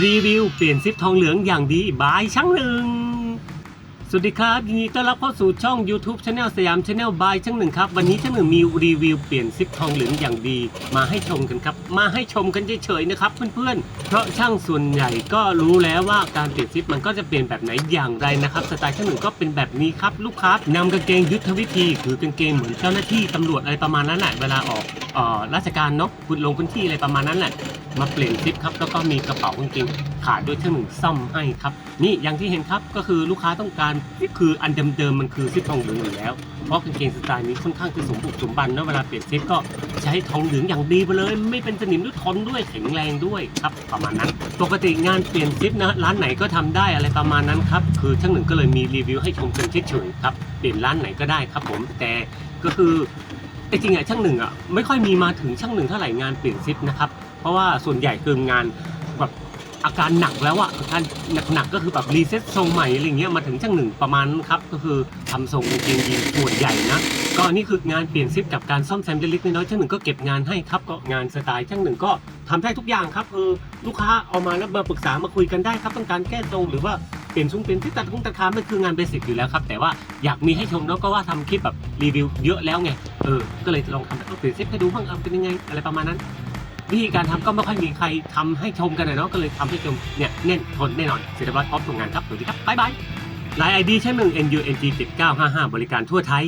รีวิวเปลี่ยนซิปทองเหลืองอย่างดีบายช่างหนึ่ง สวัสดีครับ ยินดีต้อนรับเข้าสู่ช่อง YouTube Channel สยาม Channel by ช่างหนึ่งครับ วันนี้ช่างหนึ่งมีรีวิวเปลี่ยนซิปทองเหลืองอย่างดี มาให้ชมกันครับ มาให้ชมกันเฉยๆนะครับเพื่อนๆ เพราะช่างส่วนใหญ่ก็รู้แล้วว่าการเปลี่ยนซิปมันก็จะเปลี่ยนแบบไหนอย่างไรนะครับสไตล์ช่างหนึ่งก็เป็นแบบนี้ครับลูกค้านำกางเกงยุทธวิธีคือกางเกงเหมือนเจ้าหน้าที่ตำรวจอะไรประมาณนั้นแหละเวลาออกออราชการเนาะคุณลงพื้นที่อะไรประมาณนั้นแหละ มาเปลี่ยนซิปครับแล้วก็มีกระเป๋ากางเกงขาดด้วยช่างหนึ่งซ่อมให้ครับ นี่อย่างที่เห็นครับก็คือลูกค้าต้องการคืออันเดิมๆมันคือซิปทองเหลืองอยู่แล้ว เพราะกางเกงสไตล์นี้ค่อนข้างจะสมบุกสมบันนะเวลาเปลี่ยนซิปก็ใช้ทองเหลืองอย่างดีไปเลย ไม่เป็นสนิมด้วยทนด้วยแข็งแรงด้วยครับประมาณนั้น ปกติงานเปลี่ยนซิปนะร้านไหนก็ทำได้อะไรประมาณนั้นครับคือช่างหนึ่งก็เลยมีรีวิวให้ชมกันเฉยๆครับเปลี่ยนร้านไหนก็ได้ครับผมแต่ก็คือแต่จริงอะช่างหนึ่งอะไม่ค่อยมีมาถึงช่างหนึ่งเท่าไหร่งานเปลี่ยนซิปนะครับ เพราะว่าส่วนใหญ่คืองานแบบอาการหนักแล้วอะอาการหนักๆก็คือแบบรีเซ็ตทรงใหม่อะไรเงี้ยมาถึงช่างหนึ่งประมาณนั้นครับก็คือทำทรงกางเกงยีนส่วนใหญ่นะก็นี่คืองานเปลี่ยนซิปกับการซ่อมแซมเล็กๆน้อยๆช่างหนึ่งก็เก็บงานให้ครับก็งานสไตล์ช่างหนึ่งก็ทำได้ทุกอย่างครับคือลูกค้าเอามาแล้วมาปรึกษามาคุยกันได้ครับต้องการแก้ทรงหรือว่าเปลี่ยนซุ้มเปลี่ยนที่ตัดคงตัดคามันคืองานเบสิกอยู่แล้วครับแต่ว่าอยากมีให้ชมแล้วก็ว่าทำคลิปแบบรีวิวเยอะแล้วไงเออก็เลยลองทำแบบเอาเปลี่ยนซิปให้ดูบ้างเอาเป็นยังไงอะไรประมาณนั้น วิธีการทำก็ไม่ค่อยมีใครทำให้ชมกันนะเนาะก็เลยทำให้ชมเนี่ยแน่นทนแน่นอนเสร็จเรียบร้อยพร้อมส่งงานครับสวัสดีครับบ๊ายบายไลน์ไอดีใช้หนึ่ง NUNG 7955บริการทั่วไทย